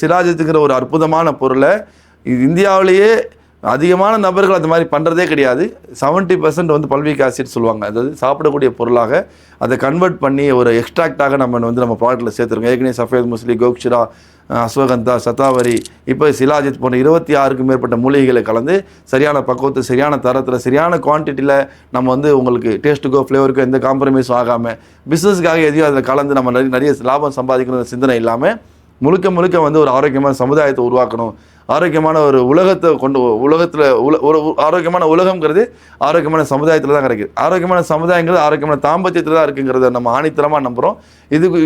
சிராஜத்துங்கிற ஒரு அற்புதமான பொருளை இது இந்தியாவிலேயே அதிகமான நபர்கள் அந்த மாதிரி பண்ணுறதே கிடையாது. 70% பர்சன்ட் வந்து பல்விக் ஆசிட் சொல்லுவாங்க. அதாவது சாப்பிடக்கூடிய பொருளாக அதை கன்வெர்ட் பண்ணி ஒரு எக்ஸ்ட்ராக்டாக நம்ம வந்து நம்ம ப்ராடக்ட்டில் சேர்த்துருக்கோம் ஏற்கனவே சஃபேத் முஸ்லி கோக்ஷிரா அஸ்வகந்தா சத்தாவரி இப்போ சிலாஜித் போன்ற இருபத்தி ஆறுக்கும் மேற்பட்ட மூலிகைகளை கலந்து சரியான பக்குவத்தை சரியான தரத்தில் சரியான குவான்டிட்டியில் நம்ம வந்து உங்களுக்கு டேஸ்ட்டுக்கோ ஃப்ளேவருக்கோ எந்த காம்ப்ரமைஸும் ஆகாமல் பிஸ்னஸ்க்காக எதையும் அதில் கலந்து நம்ம நிறைய நிறைய லாபம் சம்பாதிக்கணும் சிந்தனை இல்லாமல் முழுக்க முழுக்க வந்து ஒரு ஆரோக்கியமான சமுதாயத்தை உருவாக்கணும். ஆரோக்கியமான ஒரு உலகத்தை கொண்டு உலகத்தில் உல ஒரு ஆரோக்கியமான உலகம்ங்கிறது ஆரோக்கியமான சமுதாயத்தில் தான் கிடைக்குது. ஆரோக்கியமான சமுதாயங்கிறது ஆரோக்கியமான தாம்பத்தியத்தில் தான் இருக்குங்கிறத நம்ம ஆணித்தரமாக நம்புகிறோம் இதுக்கு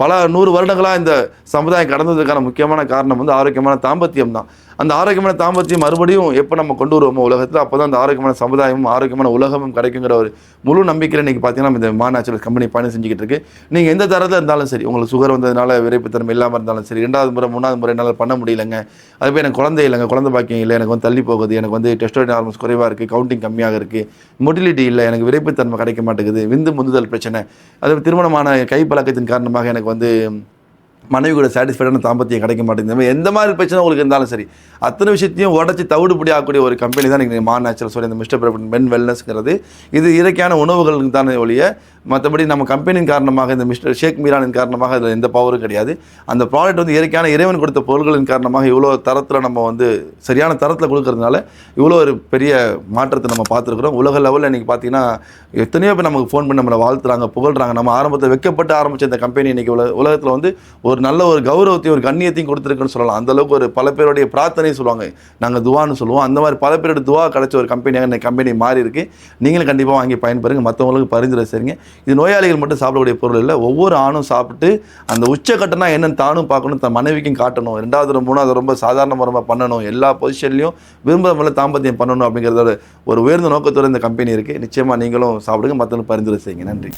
பல நூறு வருடங்களாக இந்த சமுதாயம் கடந்ததுக்கான முக்கியமான காரணம் வந்து ஆரோக்கியமான தாம்பத்தியம் தான். அந்த ஆரோக்கியமான தாம்பத்தியம் மறுபடியும் எப்போ நம்ம கொண்டு வருவோமோ உலகத்தில் அப்போ தான் அந்த ஆரோக்கியமான சமுதாயமும் ஆரோக்கியமான உலகமும் கிடைக்குங்கிற ஒரு முழு நம்பிக்கையில் இன்றைக்கி பார்த்தீங்கன்னா இந்த மா கம்பெனி பயணம் செஞ்சுக்கிட்டு இருக்கு. நீங்கள் எந்த தரத்தில் இருந்தாலும் சரி உங்களுக்கு சுகர் வந்ததுனால விரைப்புத்தன்மை இல்லாமல் இருந்தாலும் சரி ரெண்டாவது முறை மூணாவது முறை என்னால் பண்ண முடியலங்க. அதுவே எனக்கு குழந்தை இல்லைங்க குழந்தை பாக்கியம் இல்லை எனக்கு வந்து தள்ளி போகுது எனக்கு வந்து டெஸ்டோரின் ஹார்மோன்ஸ் குறைவாக இருக்குது கவுண்டிங் கம்மியாக இருக்குது மொட்டிலிட்டி இல்லை எனக்கு விரைப்புத்தன்மை கிடைக்க மாட்டேங்குது விந்து முந்துதல் பிரச்சனை. அது திருமணமான கை பழக்கத்தின் காரணமாக எனக்கு வந்து மனைவி கூட சாட்டிஸ்ஃபைடான தாம்பத்தியம் கிடைக்க மாட்டேங்குது. இந்த மாதிரி எந்த மாதிரி பிரச்சனை உங்களுக்கு இருந்தாலும் சரி அத்தனை விஷயத்தையும் உடச்சி தவிடுபடி ஆகக்கூடிய ஒரு கம்பெனி தான் நீங்கள் மா நேச்சுரல் சொல்லி இந்த மிஸ்டர் பிரபன் மென் வெல்னஸ்ங்கிறது இது இயற்கையான உணவுகளுக்கு தானே ஒழிய மற்றபடி நம்ம கம்பெனியின் காரணமாக இந்த மிஸ்டர் ஷேக் மீரானின் காரணமாக அதில் எந்த பவரும் கிடையாது. அந்த ப்ராடக்ட் வந்து இயற்கையான இறைவன் கொடுத்த பொருள்களின் காரணமாக இவ்வளோ தரத்தில் நம்ம வந்து சரியான தரத்தில் கொடுக்கறதுனால இவ்வளோ ஒரு பெரிய மாற்றத்தை நம்ம பார்த்துருக்குறோம். உலக லெவலில் இன்றைக்கி பார்த்தீங்கன்னா எத்தனையோ பேர் நமக்கு ஃபோன் பண்ணி நம்மளை வாழ்த்துறாங்க புகழ்கிறாங்க நம்ம ஆரம்பத்தில் வைக்கப்பட்டு ஆரம்பித்த இந்த கம்பெனி இன்றைக்கி உலக உலகத்தில் வந்து ஒரு நல்ல ஒரு கௌரவத்தையும் ஒரு கண்ணியத்தையும் கொடுத்துருக்குன்னு சொல்லலாம். அந்த அளவுக்கு ஒரு பல பேருடைய பிரார்த்தனை சொல்லுவாங்க. நாங்கள் துவான்னு சொல்லுவோம். அந்த மாதிரி பல பேருடைய துவா கிடைச்ச ஒரு கம்பெனியாக இந்த கம்பெனி மாறி இருக்கு. நீங்களும் கண்டிப்பாக வாங்கி பயன்பெறுங்க. மற்றவங்களுக்கு பரிந்துரை செய்யுங்க. இது நோயாளிகள் மட்டும் சாப்பிடக்கூடிய பொருள் இல்லை. ஒவ்வொரு ஆணும் சாப்பிட்டு அந்த உச்சக்கட்டம்னா என்னென்னு தானும் பார்க்கணும். தன் மனைவிக்கும் காட்டணும். ரெண்டாவது மூணாவது ரொம்ப சாதாரண முறையாக பண்ணணும். எல்லா பொசிஷன்லையும் விரும்புகிற மேலே தாம்பத்தியம் பண்ணணும் அப்படிங்கிறதோட ஒரு உயர்ந்த நோக்கத்தோட இந்த கம்பெனி இருக்குது நிச்சயமாக நீங்களும் சாப்பிடுங்க. மற்றவங்களுக்கு பரிந்துரை செய்யுங்க. நன்றி.